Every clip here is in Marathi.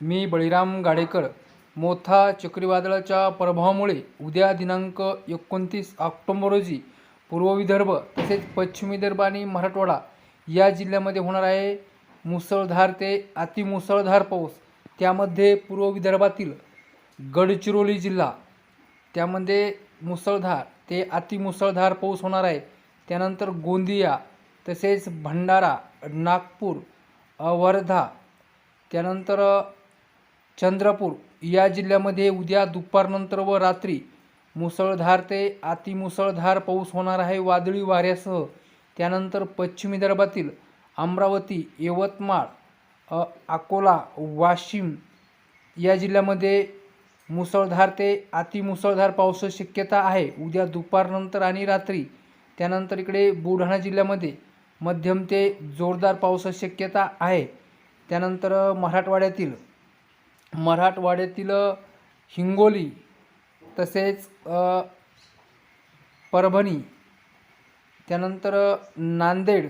मी बळीराम गाडेकर. मोथा चक्रीवादळाच्या प्रभावामुळे उद्या दिनांक एकोणतीस ऑक्टोंबर रोजी पूर्व विदर्भ तसेच पश्चिम विदर्भ आणि मराठवाडा या जिल्ह्यामध्ये होणार आहे मुसळधार ते अतिमुसळधार पाऊस. त्यामध्ये पूर्व विदर्भातील गडचिरोली जिल्हा त्यामध्ये मुसळधार ते अतिमुसळधार पाऊस होणार आहे. त्यानंतर गोंदिया तसेच भंडारा नागपूर वर्धा त्यानंतर चंद्रपूर या जिल्ह्यामध्ये उद्या दुपारनंतर व रात्री मुसळधार ते अतिमुसळधार पाऊस होणार आहे. वादळी वाऱ्यासह त्यानंतर पश्चिम विदर्भातील अमरावती यवतमाळ अकोला वाशिम या जिल्ह्यामध्ये मुसळधार ते अतिमुसळधार पावसाची शक्यता आहे. उद्या दुपारनंतर आणि रात्री त्यानंतर इकडे बुलढाणा जिल्ह्यामध्ये मध्यम ते जोरदार पावसाची शक्यता आहे. त्यानंतर मराठवाड्यातील मराठवाड्यातील हिंगोली तसेच परभणी त्यानंतर नांदेड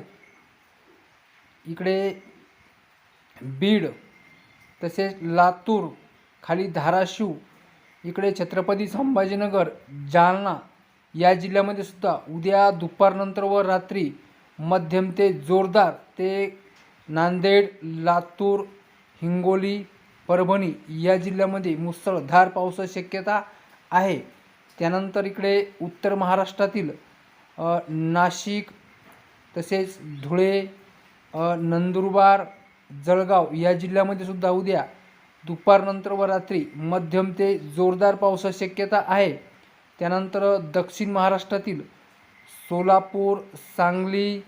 इकडे बीड तसेच लातूर खाली धाराशिव इकडे छत्रपती संभाजीनगर जालना या जिल्ह्यामध्ये सुद्धा उद्या दुपारनंतर व रात्री मध्यम ते जोरदार ते नांदेड लातूर हिंगोली परभणी या जिल्ह्यामध्ये मुसळधार पावसाची शक्यता आहे. त्यानंतर इकडे उत्तर महाराष्ट्रातील नाशिक तसेच धुळे नंदुरबार जळगाव या जिल्ह्यामध्ये सुद्धा उद्या दुपारनंतर व रात्री मध्यम ते जोरदार पावसाची शक्यता आहे. त्यानंतर दक्षिण महाराष्ट्रातील सोलापूर सांगली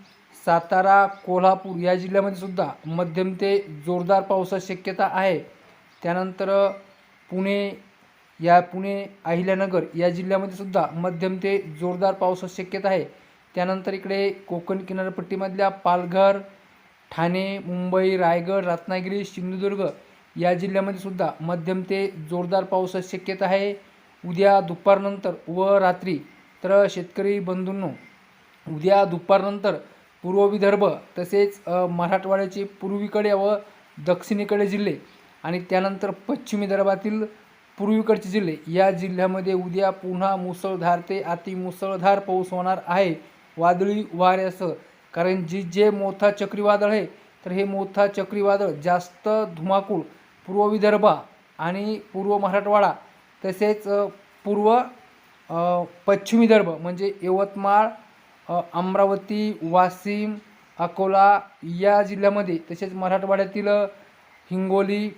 सातारा कोल्हापूर या जिल्ह्यामध्ये सुद्धा मध्यम ते जोरदार पावसाची शक्यता आहे. त्यानंतर पुणे या पुणे अहिल्यानगर या जिल्ह्यामध्ये सुद्धा मध्यम ते जोरदार पावसाची शक्यता आहे. त्यानंतर इकडे कोकण किनारपट्टीमधल्या पालघर ठाणे मुंबई रायगड रत्नागिरी सिंधुदुर्ग या जिल्ह्यामध्ये सुद्धा मध्यम ते जोरदार पावसाची शक्यता आहे. उद्या दुपारनंतर व रात्री तर शेतकरी बंधूंनो उद्या दुपारनंतर पूर्व विदर्भ तसेच मराठवाड्याचे पूर्वीकडे व दक्षिणेकडे जिल्हे आणि त्यानंतर पश्चिम विदर्भातील पूर्वीकडचे जिल्हे. या जिल्ह्यामध्ये उद्या पुन्हा मुसळधार ते अतिमुसळधार पाऊस होणार आहे. वादळी वाऱ्यासह. कारण जी जे मोठा चक्रीवादळ आहे तर हे मोठा चक्रीवादळ जास्त धुमाकूळ पूर्व विदर्भ आणि पूर्व मराठवाडा तसेच पूर्व अ, पश्चिम विदर्भ म्हणजे यवतमाळ अमरावती वाशिम अकोला या जिल्ह्यामध्ये तसेच मराठवाड्यातील हिंगोली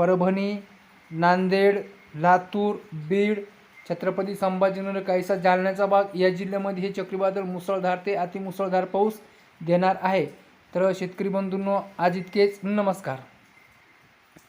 परभणी नांदेड लातूर बीड छत्रपती संभाजीनगर काहीसा जालन्याचा भाग. या जिल्ह्यामध्ये हे चक्रीवादळ मुसळधार ते अतिमुसळधार पाऊस देणार आहे. तर शेतकरी बंधूंनो आज इतकेच. नमस्कार.